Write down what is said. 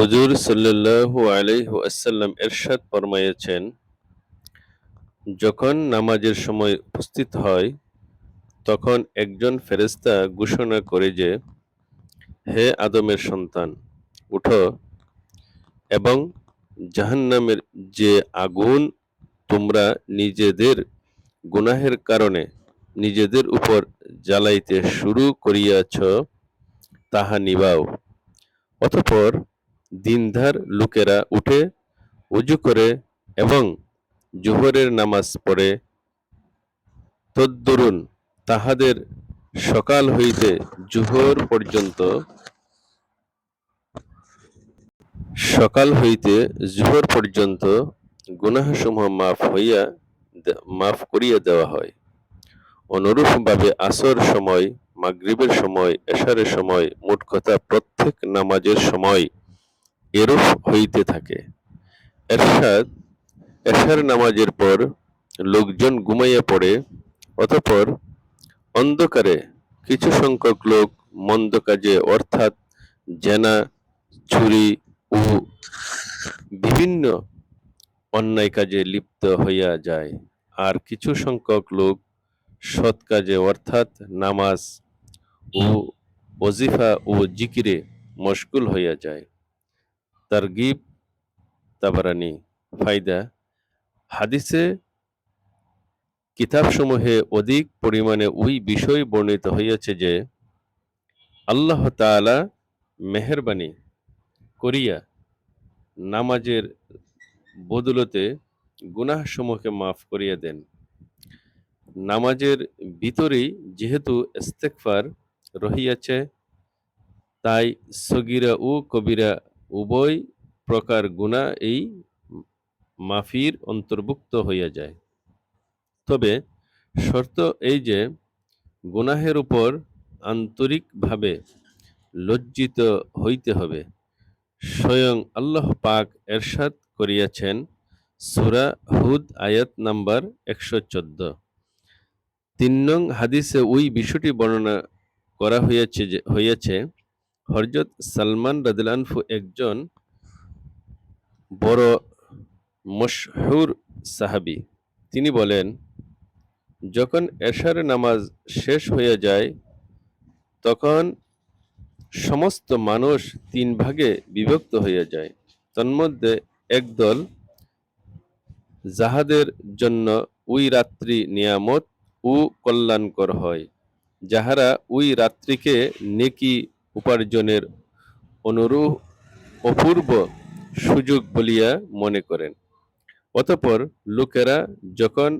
হুজুর সাল্লাল্লাহু আলাইহি ওয়াসাল্লাম এরশাদ ফরমাইয়াছেন যখন নামাজের সময় উপস্থিত হয়, তখন একজন ফেরেশতা ঘোষণা করে যে, হে আদমের সন্তান, উঠো এবং জাহান্নামের যে আগুন তোমরা নিজেদের গুনাহের কারণে নিজেদের উপর জ্বালাইতে শুরু করিয়াছ, তাহা নিবাও। অতঃপর দিনধার লোকেরা উঠে উজু করে এবং জোহরের নামাজ পড়ে। তদ্দরুন, তাহাদের সকাল হইতে জোহর পর্যন্ত সকাল হইতে জোহর পর্যন্ত গুনাহসমূহ মাফ হইয়া মাফ করিয়া দেওয়া হয়। অনুরূপভাবে আসর সময়, মাগরিবের সময়, এশারের সময়, মোট কথা প্রত্যেক নামাজের সময় এরূপ হইতে থাকে। এরশাদ এশার নামাজের পর লোকজন ঘুমাইয়া পড়ে, অতঃপর অন্ধকারে কিছু সংখ্যক লোক মন্দ কাজে, অর্থাৎ জেনা, ছুরি ও বিভিন্ন অন্যায় কাজে লিপ্ত হইয়া যায়। আর কিছু সংখ্যক লোক সৎ কাজে, অর্থাৎ নামাজ ও ওজিফা ও জিকিরে মশগুল হইয়া যায়। তারগিব তাবারানি ফায়দা হাদিসে কিতাবসমূহে অধিক পরিমাণে ওই বিষয় বর্ণিত হইয়াছে যে, আল্লাহ তাআলা মেহেরবানি করিয়া নামাজের বদলতে গুনাহসমূহকে মাফ করিয়া দেন। নামাজের ভিতরেই যেহেতু ইস্তেগফার রহিয়াছে, তাই সগিরা ও কবিরা উভয় প্রকার গুনাহ এই মাফির অন্তর্ভুক্ত হইয়া যায়। তবে শর্ত এই যে, গুনাহের উপর আন্তরিকভাবে লজ্জিত হইতে হবে। স্বয়ং আল্লাহ পাক এরশাদ করিয়াছেন সূরা হুদ আয়াত নাম্বার একশো চোদ্দ। তিন নং হাদিসে ওই বিষয়টি বর্ণনা করা হইয়াছে যে, হইয়াছে হরজত সালমান রাদিলানফু একজন বড় মশহুর সাহাবী। তিনি বলেন, যখন এশার নামাজ শেষ হয়ে যায়, তখন সমস্ত মানুষ তিন ভাগে বিভক্ত হয়ে যায়। তন্মধ্যে একদল যাহাদের জন্য ওই রাত্রি নিয়ামত ও কল্যাণকর হয়, যাহারা ওই রাত্রিকে নেকি উপার্জনের অনুরূপ অপূর্ব সুযোগ বলিয়া মনে করেন। অতঃপর লোকেরা যখন